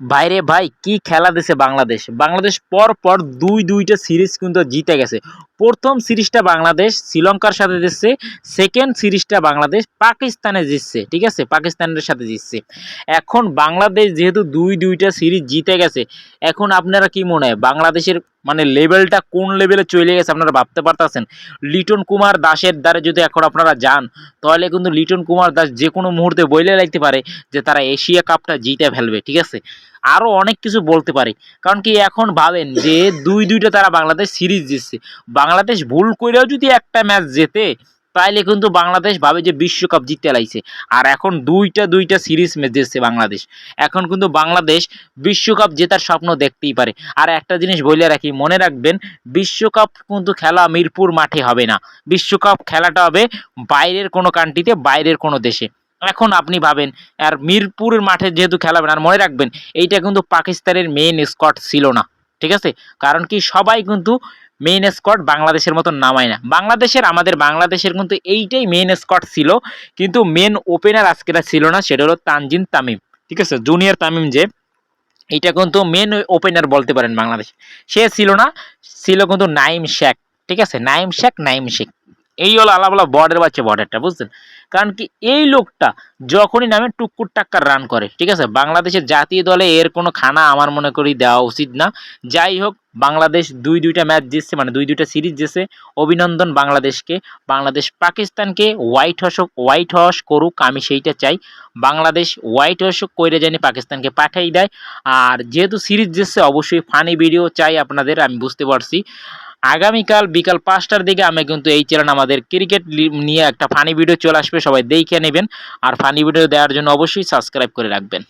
বাইরে ভাই কি খেলা দিছে বাংলাদেশ? বাংলাদেশ পর পর দুই দুইটা সিরিজ কিন্তু জিতে গেছে। প্রথম সিরিজটা বাংলাদেশ, শ্রীলঙ্কার সাথে জিতছে সেকেন্ড সিরিজটা বাংলাদেশ, পাকিস্তানে জিতছে, ঠিক আছে? পাকিস্তানের সাথে জিতছে। এখন বাংলাদেশ যেহেতু দুই দুইটা সিরিজ জিতে গেছে, এখন আপনারা কি মনে হয়, বাংলাদেশের মানে লেভেলটা কোন লেভেলে চলে গেছে আপনারা ভাবতে পারতেছেন? লিটন কুমার দাসের দ্বারে যদি এখন আপনারা যান, তাহলে কিন্তু লিটন কুমার দাস যে কোনো মুহূর্তে বইলে লাগতে পারে যে তারা এশিয়া কাপটা জিতে ফেলবে, ঠিক আছে? আরও অনেক কিছু বলতে পারে, কারণ কি এখন ভাবেন যে দুই দুইটা তারা বাংলাদেশ সিরিজ জিতছে। বাংলাদেশ ভুল করেও যদি একটা ম্যাচ জেতে তাইলে কিন্তু বাংলাদেশ ভাবে যে বিশ্বকাপ জিততে লাইছে। আর এখন দুইটা দুইটা সিরিজ ম্যাচ জিতছে বাংলাদেশ। এখন কিন্তু বাংলাদেশ বিশ্বকাপ জেতার স্বপ্ন দেখতেই পারে। আর একটা জিনিস বলে রাখি মনে রাখবেন বিশ্বকাপ কিন্তু খেলা মিরপুর মাঠে হবে না। বিশ্বকাপ খেলাটা হবে বাইরের কোনো কান্ট্রিতে বাইরের কোনো দেশে। এখন আপনি ভাবেন আর মিরপুরের মাঠে যেহেতু খেলা হবে না, আর মনে রাখবেন এইটা কিন্তু পাকিস্তানের মেন স্কট ছিল না। ঠিক আছে? কারণ কি সবাই কিন্তু মেইন স্কট বাংলাদেশের মতো নামায় না। বাংলাদেশের, আমাদের বাংলাদেশের কিন্তু এইটাই মেইন স্কট ছিল। কিন্তু মেন ওপেনার আজকেরা ছিল না, সেটা হলো তানজিন তামিম। ঠিক আছে? জুনিয়র তামিম যে, এটা কিন্তু মেন ওপেনার বলতে পারেন বাংলাদেশ। সে ছিল না, ছিল কিন্তু নাইম শেখ। ঠিক আছে? নাইম শেখ নাইম শেখ। এই হলো আলাপালা বর্ডার বাচ্চা বর্ডারটা বুঝছেন? কারণ কি এই লোকটা যখনই নামে টুকুর টাক্কার রান করে, ঠিক আছে? বাংলাদেশের জাতীয় দলে এর কোনো খানা আমার মনে করি দেওয়া উচিত না। যাই হোক, বাংলাদেশ দুই দুইটা ম্যাচ জিতছে মানে দুই দুইটা সিরিজ জিতছে। অভিনন্দন বাংলাদেশকে। বাংলাদেশ পাকিস্তানকে হোয়াইট হস হোয়াইট হস করুক, আমি সেইটা চাই। বাংলাদেশ হোয়াইট হস কইরে জানি পাকিস্তানকে পাঠাই দেয়। আর যেহেতু সিরিজ জিতছে, অবশ্যই ফানি ভিডিও চাই আপনাদের, আমি বুঝতে পারছি। আগামীকাল বিকাল পাঁচটার দিকে আমি কিন্তু এই চ্যানেল আমাদের ক্রিকেট নিয়ে একটা ফানি ভিডিও চলে আসবে, সবাই দেখে নেবেন। আর ফানি ভিডিও দেওয়ার জন্য অবশ্যই সাবস্ক্রাইব করে রাখবেন।